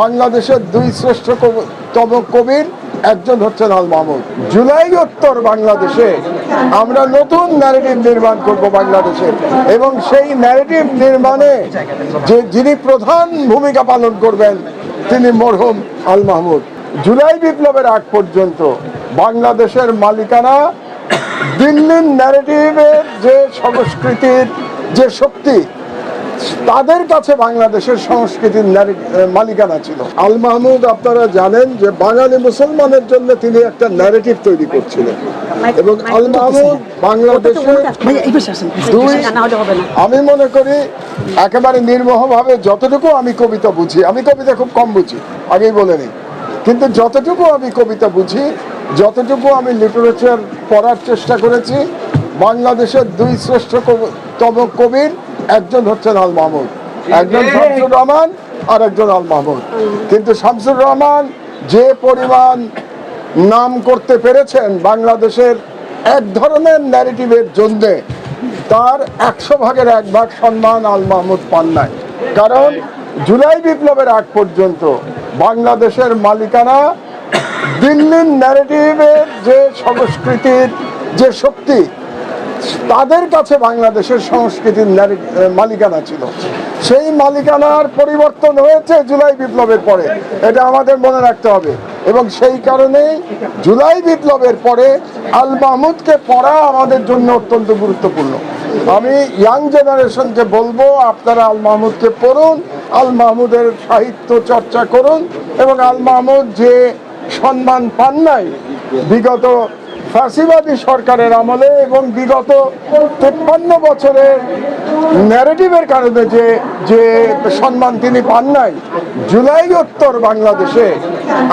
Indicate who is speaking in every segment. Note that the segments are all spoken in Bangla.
Speaker 1: বাংলাদেশের দুই শ্রেষ্ঠ তম কবির একজন হচ্ছেন আল মাহমুদ। জুলাই উত্তর বাংলাদেশে আমরা নতুন ন্যারেটিভ নির্মাণ করব বাংলাদেশে এবং সেই ন্যারেটিভ নির্মাণে যে যিনি প্রধান ভূমিকা পালন করবেন, তিনি মরহুম আল মাহমুদ। জুলাই বিপ্লবের আগ পর্যন্ত বাংলাদেশের মালিকানা দিল্লির ন্যারেটিভের যে সংস্কৃতির যে শক্তি তাদের কাছে বাংলাদেশের সংস্কৃতির মালিকানা ছিল। আল মাহমুদ আপনারা জানেন যে বাঙালি মুসলমানের জন্য তিনি একটা ন্যারেটিভ তৈরি করছিলেন। এবং আল মাহমুদ বাংলাদেশের দুই আমি মনে করি একেবারে নির্মোহভাবে যতটুকু আমি কবিতা বুঝি আমি কবিতা খুব কম বুঝি আগেই বলে নিই। কিন্তু যতটুকু আমি কবিতা বুঝি যতটুকু আমি লিটারেচার পড়ার চেষ্টা করেছি বাংলাদেশের দুই শ্রেষ্ঠ কব- তম কবির একজন হচ্ছেন আল মাহমুদ একজন শামসুর রহমান আর একজন আল মাহমুদ। কিন্তু শামসুর রহমান যে পরিমাণ নাম করতে পেরেছেন বাংলাদেশের এক ধরনের ন্যারেটিভের জন্যে তার একশো ভাগের এক ভাগ সম্মান আল মাহমুদ পান নাই। কারণ জুলাই বিপ্লবের আগ পর্যন্ত বাংলাদেশের মালিকানা দিল্লির ন্যারেটিভের যে সংস্কৃতির যে শক্তি তাদের কাছে বাংলাদেশের সংস্কৃতির মালিকানা ছিল। সেই মালিকানার পরিবর্তন হয়েছে জুলাই বিপ্লবের পরে। এটা আমাদের মনে রাখতে হবে। এবং সেই কারণেই জুলাই বিপ্লবের পরে আল মাহমুদকে পড়া আমাদের জন্য অত্যন্ত গুরুত্বপূর্ণ। আমি ইয়াং জেনারেশনকে বলব, আপনারা আল মাহমুদকে পড়ুন, আল মাহমুদের সাহিত্য চর্চা করুন এবং আল মাহমুদ যে সম্মান পান নাই, বিগত ফাঁসিবাদী সরকারের আমলে এবং বিগত তেপ্পান্ন বছরের ন্যারেটিভের কারণে যে যে সম্মান তিনি পান নাই, জুলাই উত্তর বাংলাদেশে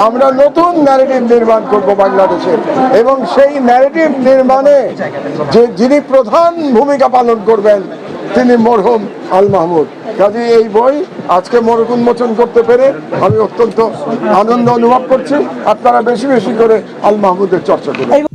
Speaker 1: আমরা নতুন ন্যারেটিভ নির্মাণ করব বাংলাদেশে এবং সেই ন্যারেটিভ নির্মাণে যে, যিনি প্রধান ভূমিকা পালন করবেন তিনি মরহুম আল মাহমুদ। কাজে এই বই আজকে মোড়ক উন্মোচন করতে পেরে আমি অত্যন্ত আনন্দ অনুভব করছি। আপনারা বেশি বেশি করে আল মাহমুদের চর্চা করুন।